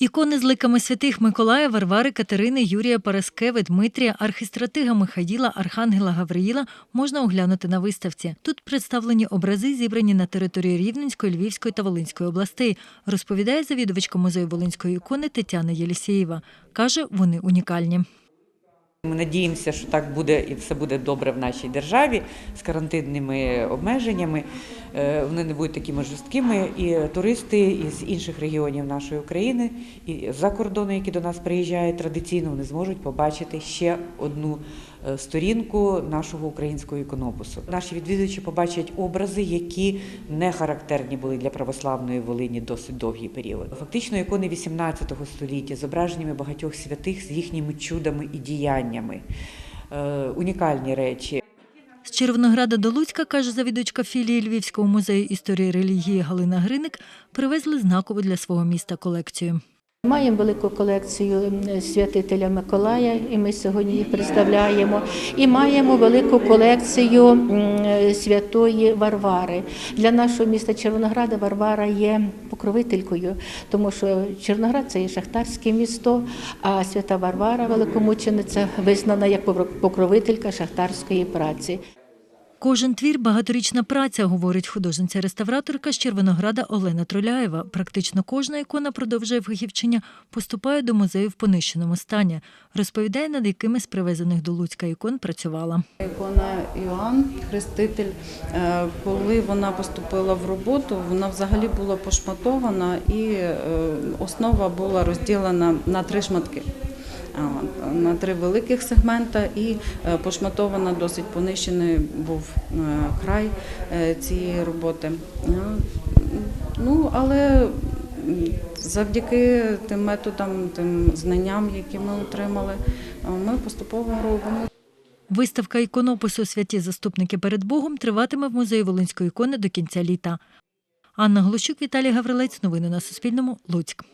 Ікони з ликами святих Миколая, Варвари, Катерини, Юрія Параскеви, Дмитрія, архістратига Михаїла, Архангела Гавриїла можна оглянути на виставці. Тут представлені образи, зібрані на території Рівненської, Львівської та Волинської областей, розповідає завідувачка музею Волинської ікони Тетяна Єлісєєва. Каже, вони унікальні. Ми надіємося, що так буде і все буде добре в нашій державі з карантинними обмеженнями. Е, Вони не будуть такими жорсткими. І туристи із інших регіонів нашої України і за кордону, які до нас приїжджають традиційно, вони зможуть побачити ще одну е, сторінку нашого українського іконопису. Наші відвідувачі побачать образи, які не характерні були для православної Волині досить довгий період. Фактично, ікони 18 століття зображеннями багатьох святих з їхніми чудами і діяннями. Е, Унікальні речі. Червонограда до Луцька, каже завідувачка філії Львівського музею історії релігії Галина Гриник, привезли знакову для свого міста колекцію. Маємо велику колекцію святителя Миколая, і ми сьогодні їх представляємо. І маємо велику колекцію святої Варвари. Для нашого міста Червонограда Варвара є покровителькою, тому що Червоноград це є шахтарське місто, а свята Варвара, великомучениця, визнана як покровителька шахтарської праці. Кожен твір багаторічна праця, говорить художниця-реставраторка з Червонограда Олена Троляєва. Практично кожна ікона продовжує фахівчиня, поступає до музею в понищеному стані. Розповідає, над якими з привезених до Луцька ікон працювала. Ікона Іоанн, Хреститель, е, коли вона поступила в роботу, вона взагалі була пошматована і е, основа була розділена на три шматки. От, На три великих сегмента і е, пошматована досить понищений був е, край е, цієї роботи. Е, Ну, але завдяки тим методам, тим знанням, які ми отримали, е, ми поступово робимо. Виставка іконопису Святі заступники перед Богом триватиме в музеї Волинської ікони до кінця літа. Анна Глущук, Віталій Гаврилець. Новини на Суспільному. Луцьк.